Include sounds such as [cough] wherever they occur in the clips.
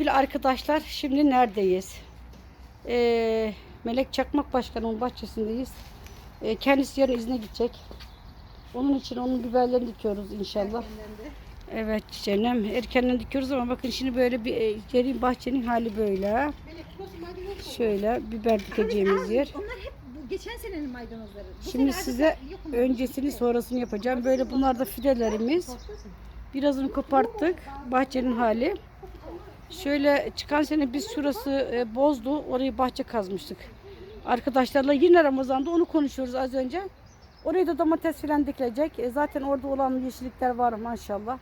Sevgili arkadaşlar şimdi neredeyiz? Ee, Melek Çakmak Başkanı'nın bahçesindeyiz. Ee, kendisi yarın izne gidecek. Onun için onun biberlerini dikiyoruz inşallah. Evet canım erkenden dikiyoruz ama bakın şimdi böyle bir e, yerin bahçenin hali böyle. Şöyle biber dikeceğimiz yer. Onlar hep bu geçen senenin maydanozları. Bu Şimdi sene size artık yok mu? öncesini sonrasını yapacağım. Böyle bunlar da fidelerimiz. Birazını koparttık. Bahçenin hali. Şöyle çıkan sene biz şurası e, bozdu. Orayı bahçe kazmıştık. Arkadaşlarla yine Ramazan'da onu konuşuyoruz az önce. Oraya da domates falan dikilecek. E, zaten orada olan yeşillikler var maşallah.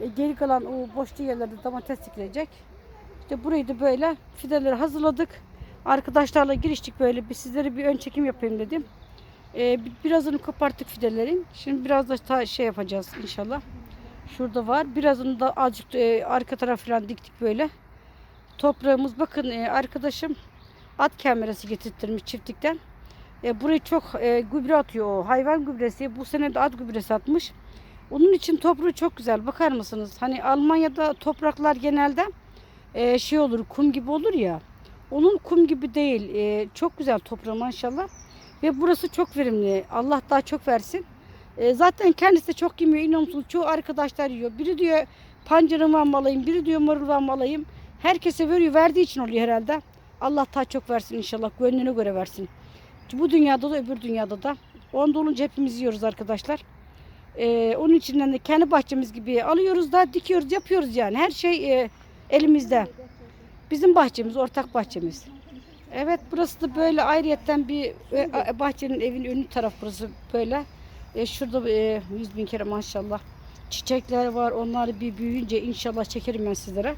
E, geri kalan o boş yerlerde domates dikilecek. İşte burayı da böyle fideleri hazırladık. Arkadaşlarla giriştik böyle. Bir sizlere bir ön çekim yapayım dedim. E, bi- birazını koparttık fidelerin. Şimdi biraz da şey yapacağız inşallah. Şurada var. Birazını da azıcık e, arka taraf falan diktik böyle. Toprağımız bakın e, arkadaşım at kamerası getirttirmiş çiftlikten. E, burayı çok e, gübre atıyor o. Hayvan gübresi. Bu sene de at gübresi atmış. Onun için toprağı çok güzel. Bakar mısınız? Hani Almanya'da topraklar genelde e, şey olur, kum gibi olur ya. Onun kum gibi değil. E, çok güzel toprağı maşallah. Ve burası çok verimli. Allah daha çok versin. E, zaten kendisi çok yemiyor. İnanır mısınız? Çoğu arkadaşlar yiyor. Biri diyor pancarımı mı alayım, biri diyor maruldan mı alayım. Herkese veriyor. Verdiği için oluyor herhalde. Allah daha çok versin inşallah. Gönlüne göre versin. Bu dünyada da öbür dünyada da. Onda olunca hepimiz yiyoruz arkadaşlar. Ee, onun içinden de kendi bahçemiz gibi alıyoruz da dikiyoruz, yapıyoruz yani. Her şey e, elimizde. Bizim bahçemiz, ortak bahçemiz. Evet burası da böyle ayrıyetten bir e, bahçenin evin önü taraf burası böyle. E, şurada e, yüz bin kere maşallah. Çiçekler var. Onları bir büyüyünce inşallah çekerim ben sizlere.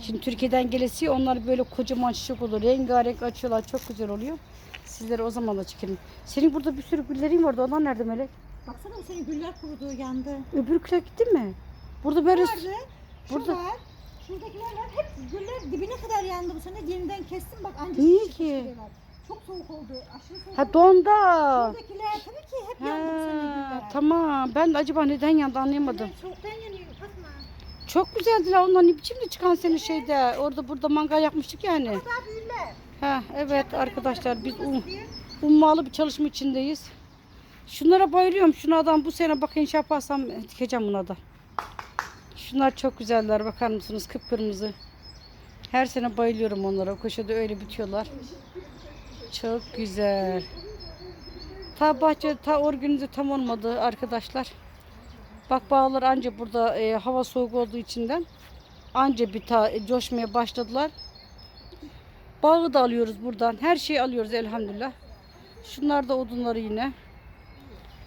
Şimdi Türkiye'den gelesi onlar böyle kocaman çiçek olur. Rengarenk açıyorlar. Çok güzel oluyor. Sizlere o zaman da çekerim. Senin burada bir sürü güllerin vardı. Onlar nerede Melek? Baksana sene güller kurudu yandı. Öbür küle gitti mi? Burada böyle... Şu Burada- var. Şuradakiler var. Hep güller dibine kadar yandı bu sene. Yeniden kestim bak anca Niye ki? geliyorlar. Çok soğuk oldu. Aşırı soğuk Ha donda. Şuradakiler tabii ki hep yandı bu sene Ha, tamam. Ben de acaba neden yandı anlayamadım. Soğuktan yanıyor. Bakma. Çok güzeldiler onlar. Ne biçimde çıkan senin şeyde. Orada burada mangal yapmıştık yani. Daha büyürler. Ha evet arkadaşlar biz um, ummalı bir çalışma içindeyiz. Şunlara bayılıyorum. Şunu adam bu sene bakın şey yaparsam dikeceğim buna da. Şunlar çok güzeller. Bakar mısınız? Kıpkırmızı. Her sene bayılıyorum onlara. O köşede öyle bitiyorlar. Çok güzel. Ta bahçe ta organize tam olmadı arkadaşlar. Bak bağlar anca burada e, hava soğuk olduğu içinden anca bir ta e, coşmaya başladılar. Bağı da alıyoruz buradan. Her şeyi alıyoruz elhamdülillah. Şunlar da odunları yine.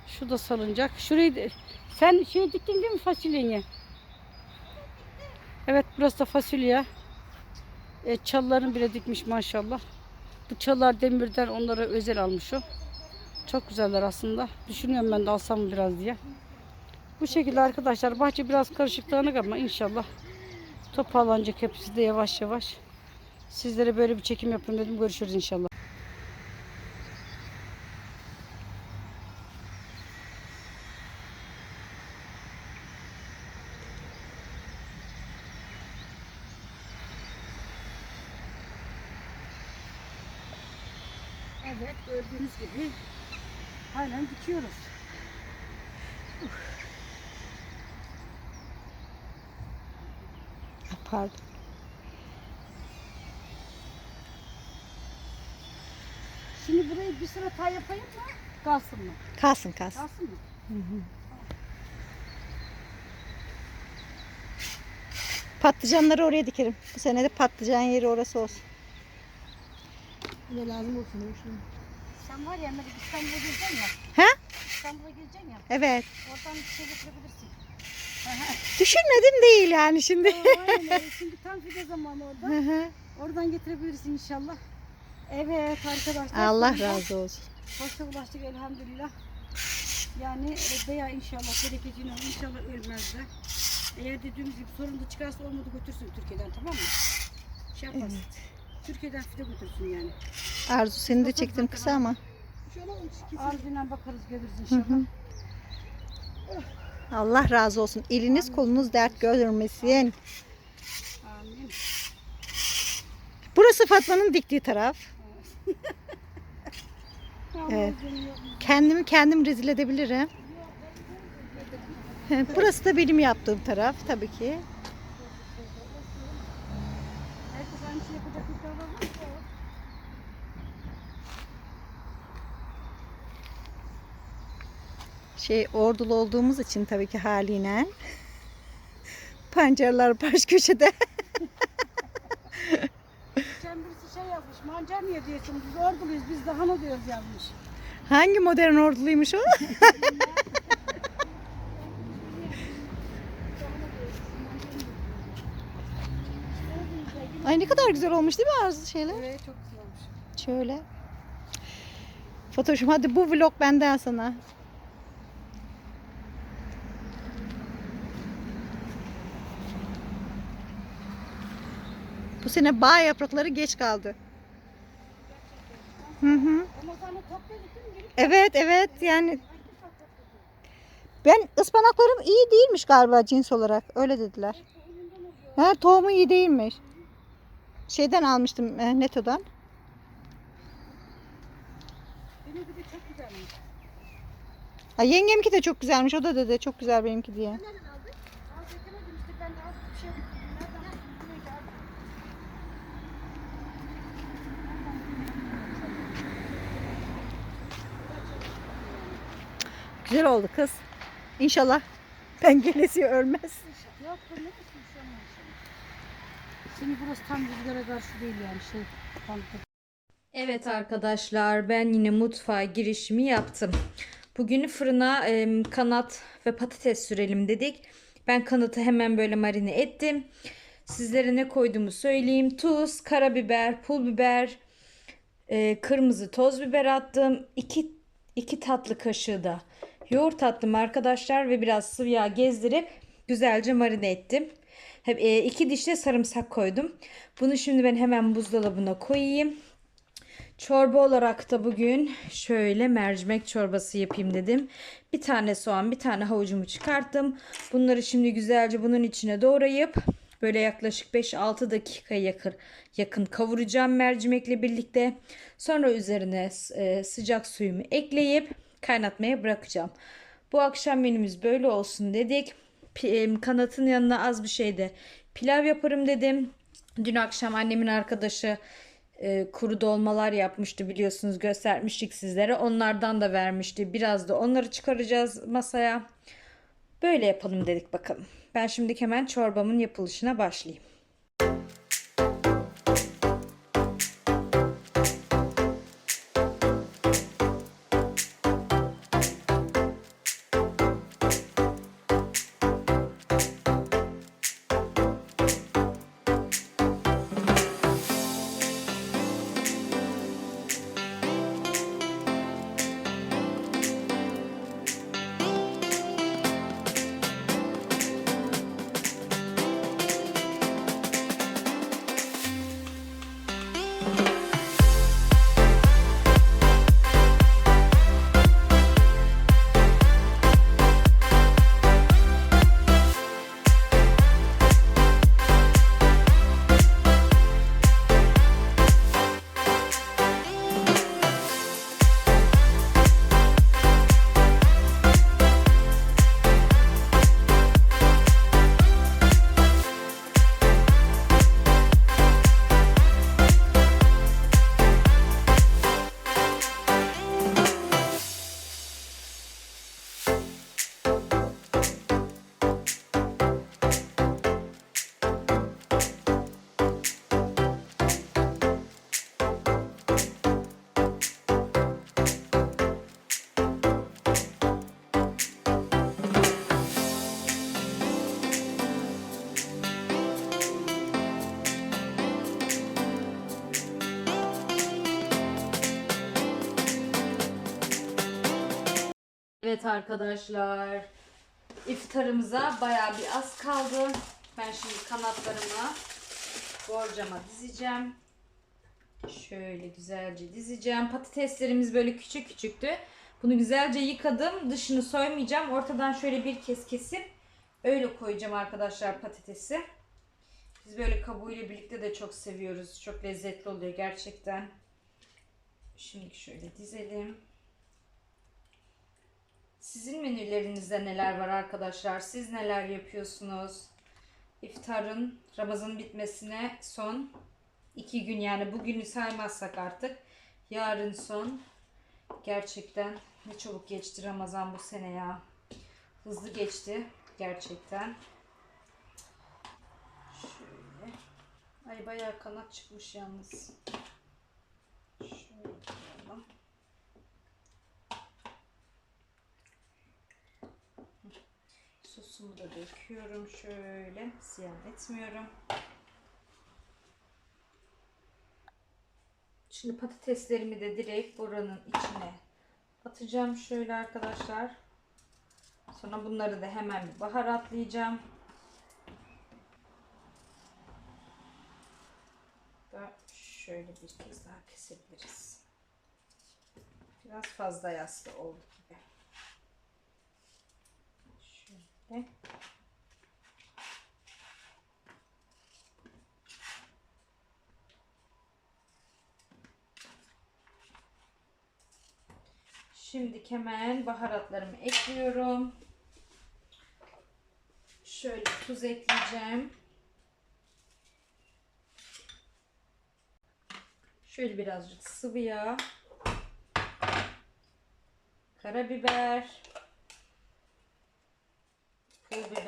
Şu da salınacak. Şurayı sen şey diktin değil mi fasulyeni? Evet burası da fasulye. E, çalıların bile dikmiş maşallah. Bu çalılar demirden onlara özel almış o. Çok güzeller aslında. Düşünüyorum ben de alsam biraz diye. Bu şekilde arkadaşlar bahçe biraz karışık dağınık ama inşallah toparlanacak hepsi de yavaş yavaş. Sizlere böyle bir çekim yapayım dedim. Görüşürüz inşallah. Evet gördüğünüz gibi halen dikiyoruz. Pardon. Şimdi burayı bir sıra tay yapayım mı? Kalsın mı? Kalsın kalsın. Kalsın mı? Patlıcanları oraya dikerim. Bu sene de patlıcan yeri orası olsun. Ne lazım olsun Sen var ya Melek İstanbul'a geleceksin ya. Ha? İstanbul'a geleceksin ya. Evet. Oradan bir şey getirebilirsin. Düşünmedim değil yani şimdi. Aynen. [laughs] Çünkü tam fide zamanı orada. Hı hı. Oradan getirebilirsin inşallah. Evet arkadaşlar. Allah razı olsun. Başta ulaştık elhamdülillah. Yani veya inşallah bereketini inşallah ölmez de. Eğer dediğimiz gibi sorun da çıkarsa olmadı götürsün Türkiye'den tamam mı? Şey yapmasın. Türkiye'den fide götürsün yani. Arzu seni de çektim kısa ama. Ardından bakarız görürüz inşallah. Allah razı olsun. Eliniz kolunuz dert görmesin. Amin. Burası Fatma'nın diktiği taraf. Evet. Kendimi kendim rezil edebilirim. Burası da benim yaptığım taraf tabii ki. Herkes aynı şey yapacak bir şey var mı? Şey ordulu olduğumuz için tabii ki haliyle. Pancarlar baş köşede. Geçen birisi şey yazmış. Mancar niye diyorsun? Biz orduluyuz. Biz daha ne diyoruz yazmış. Hangi modern orduluymuş o? [laughs] Ay ne kadar güzel olmuş değil mi Arzu şeyler? Evet çok güzel olmuş. Şöyle. Fatoş'um hadi bu vlog benden sana. Bu sene bağ yaprakları geç kaldı. Hı hı. Evet evet yani ben ıspanaklarım iyi değilmiş galiba cins olarak öyle dediler. Ha, tohumu iyi değilmiş. Şeyden almıştım e, Neto'dan. benimki. Ha, yengemki de çok güzelmiş. O da dedi çok güzel benimki diye. Nereden aldık? Aa getirmedim işte ben de az bir şey bitirdim. Nereden aldın? Neyse, aldım. Güzel oldu kız. İnşallah ben gelesi ölmez. Yok bu ne şu an Şimdi burası tam rüzgara karşı değil yani şey. Tam Evet arkadaşlar ben yine mutfağa girişimi yaptım. Bugün fırına em, kanat ve patates sürelim dedik. Ben kanatı hemen böyle marine ettim. Sizlere ne koyduğumu söyleyeyim. Tuz, karabiber, pul biber, e, kırmızı toz biber attım. 2 2 tatlı kaşığı da yoğurt attım arkadaşlar ve biraz sıvı yağ gezdirip güzelce marine ettim. E, iki diş de sarımsak koydum. Bunu şimdi ben hemen buzdolabına koyayım. Çorba olarak da bugün şöyle mercimek çorbası yapayım dedim. Bir tane soğan, bir tane havucumu çıkarttım. Bunları şimdi güzelce bunun içine doğrayıp böyle yaklaşık 5-6 dakika yakın yakın kavuracağım mercimekle birlikte. Sonra üzerine e, sıcak suyumu ekleyip kaynatmaya bırakacağım. Bu akşam menümüz böyle olsun dedik. Em, Kanatın yanına az bir şey de pilav yaparım dedim. Dün akşam annemin arkadaşı e, kuru dolmalar yapmıştı biliyorsunuz göstermiştik sizlere. Onlardan da vermişti. Biraz da onları çıkaracağız masaya. Böyle yapalım dedik bakalım. Ben şimdi hemen çorbamın yapılışına başlayayım. Evet arkadaşlar. iftarımıza baya bir az kaldı. Ben şimdi kanatlarımı borcama dizeceğim. Şöyle güzelce dizeceğim. Patateslerimiz böyle küçük küçüktü. Bunu güzelce yıkadım. Dışını soymayacağım. Ortadan şöyle bir kez kesip öyle koyacağım arkadaşlar patatesi. Biz böyle kabuğuyla birlikte de çok seviyoruz. Çok lezzetli oluyor gerçekten. Şimdi şöyle dizelim. Sizin menülerinizde neler var arkadaşlar? Siz neler yapıyorsunuz? İftarın Ramazan bitmesine son iki gün yani bugünü saymazsak artık yarın son. Gerçekten ne çabuk geçti Ramazan bu sene ya. Hızlı geçti gerçekten. Şöyle. Ay bayağı kanat çıkmış yalnız. Şöyle Sosumu da döküyorum şöyle. Ziyan etmiyorum. Şimdi patateslerimi de direkt buranın içine atacağım şöyle arkadaşlar. Sonra bunları da hemen bir baharatlayacağım. Da şöyle bir kez daha kesebiliriz. Biraz fazla yassı oldu gibi. Şöyle. Şimdi hemen baharatlarımı ekliyorum. Şöyle tuz ekleyeceğim. Şöyle birazcık sıvı yağ. Karabiber.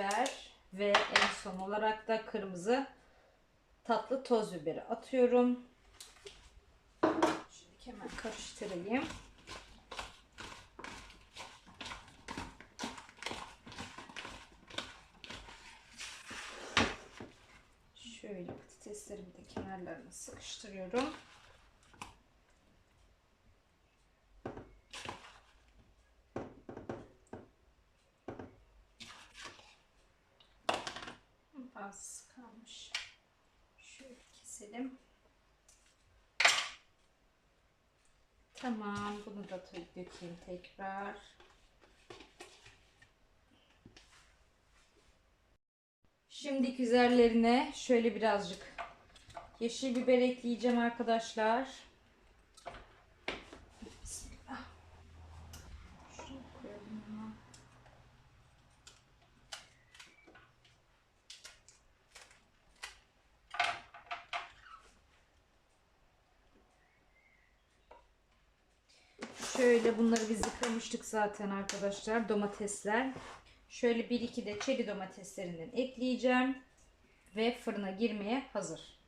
Pul biber ve en son olarak da kırmızı tatlı toz biberi atıyorum. Şimdi hemen karıştırayım. Şöyle patateslerimi de kenarlarına sıkıştırıyorum. Az kalmış. Şöyle keselim. Tamam, bunu da dökeyim tekrar. Şimdi üzerlerine şöyle birazcık yeşil biber ekleyeceğim arkadaşlar. Bismillah. Şunu koyalım hemen. Şöyle bunları biz yıkamıştık zaten arkadaşlar. Domatesler. Şöyle bir iki de çeri domateslerinden ekleyeceğim. Ve fırına girmeye hazır.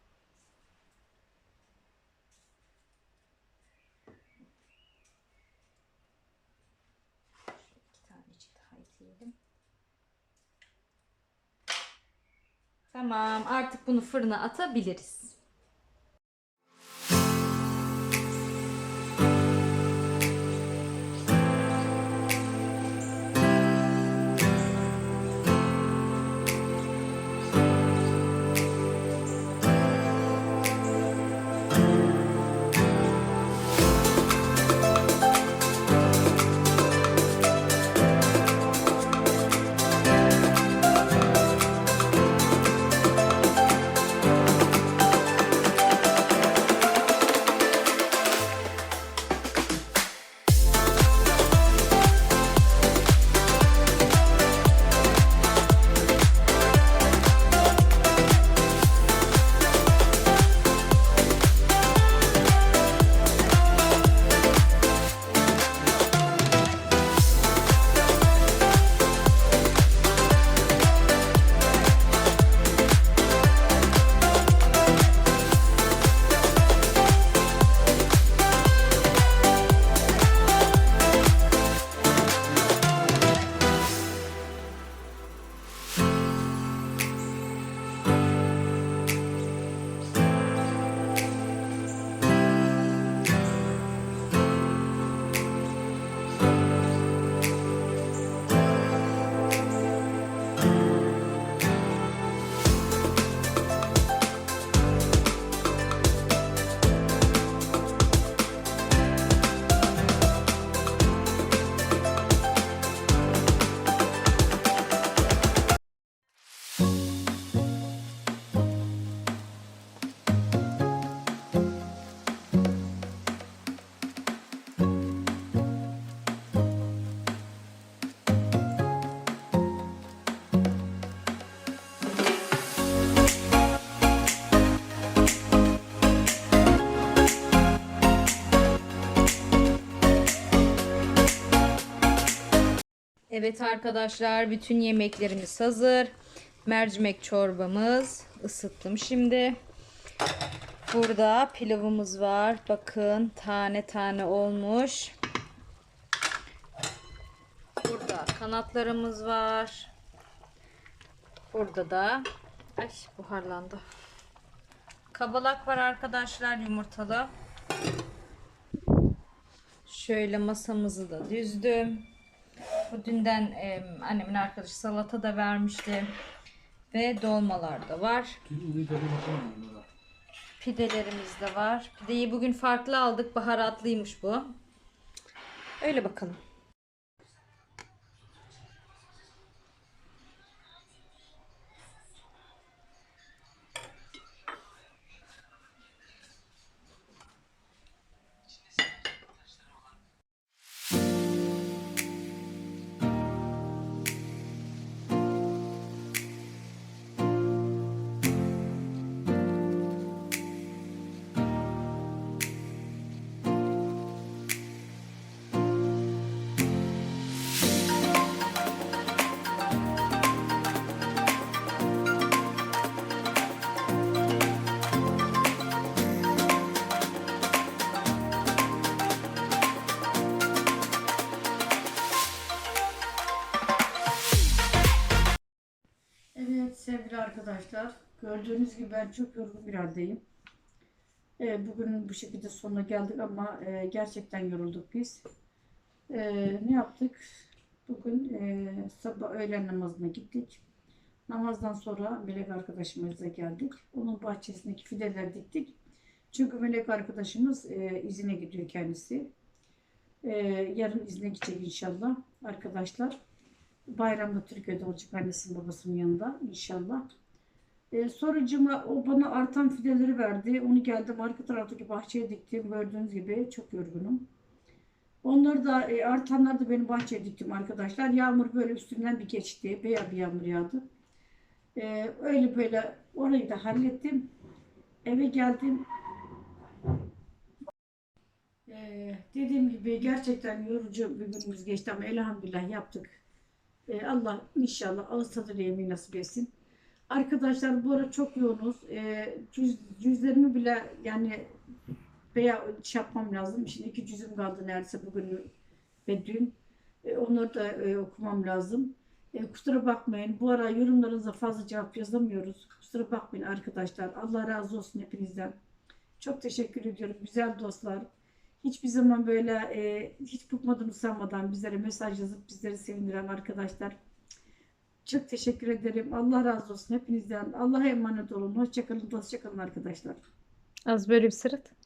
Tamam artık bunu fırına atabiliriz. Evet arkadaşlar bütün yemeklerimiz hazır. Mercimek çorbamız ısıttım şimdi. Burada pilavımız var. Bakın tane tane olmuş. Burada kanatlarımız var. Burada da ay buharlandı. Kabalak var arkadaşlar yumurtalı. Şöyle masamızı da düzdüm. Bu dünden em, annemin arkadaşı salata da vermişti. Ve dolmalar da var. Pidelerimiz de var. Pideyi bugün farklı aldık. Baharatlıymış bu. Öyle bakalım. Arkadaşlar. Gördüğünüz gibi ben çok yorgun bir haldeyim. Ee, bugün bu şekilde sonuna geldik ama e, gerçekten yorulduk biz. Ee, ne yaptık? Bugün e, sabah öğlen namazına gittik. Namazdan sonra Melek arkadaşımızla geldik. Onun bahçesindeki fideler diktik. Çünkü Melek arkadaşımız e, izine gidiyor kendisi. E, yarın izne gidecek inşallah arkadaşlar. Bayramda Türkiye'de olacak annesinin babasının yanında inşallah. Ee, sonucuma o bana artan fideleri verdi. Onu geldim arka taraftaki bahçeye diktim. Gördüğünüz gibi çok yorgunum. Onları da e, artanları da benim bahçeye diktim arkadaşlar. Yağmur böyle üstünden bir geçti. Beyaz bir yağmur yağdı. Ee, öyle böyle orayı da hallettim. Eve geldim. Ee, dediğim gibi gerçekten yorucu bir günümüz geçti ama elhamdülillah yaptık. Ee, Allah inşallah ağız tadı yemeği nasip etsin. Arkadaşlar bu ara çok yoğunuz. Ee, cüz, cüzlerimi bile yani veya şey yapmam lazım. Şimdi iki cüzüm kaldı neredeyse bugün ve dün. Ee, onları da e, okumam lazım. Ee, kusura bakmayın. Bu ara yorumlarınıza fazla cevap yazamıyoruz. Kusura bakmayın arkadaşlar. Allah razı olsun hepinizden. Çok teşekkür ediyorum. Güzel dostlar. Hiçbir zaman böyle e, hiç bıkmadan usanmadan bizlere mesaj yazıp bizleri sevindiren arkadaşlar. Çok teşekkür ederim. Allah razı olsun hepinizden. Allah'a emanet olun. Hoşçakalın, hoşçakalın arkadaşlar. Az böyle bir sırıt.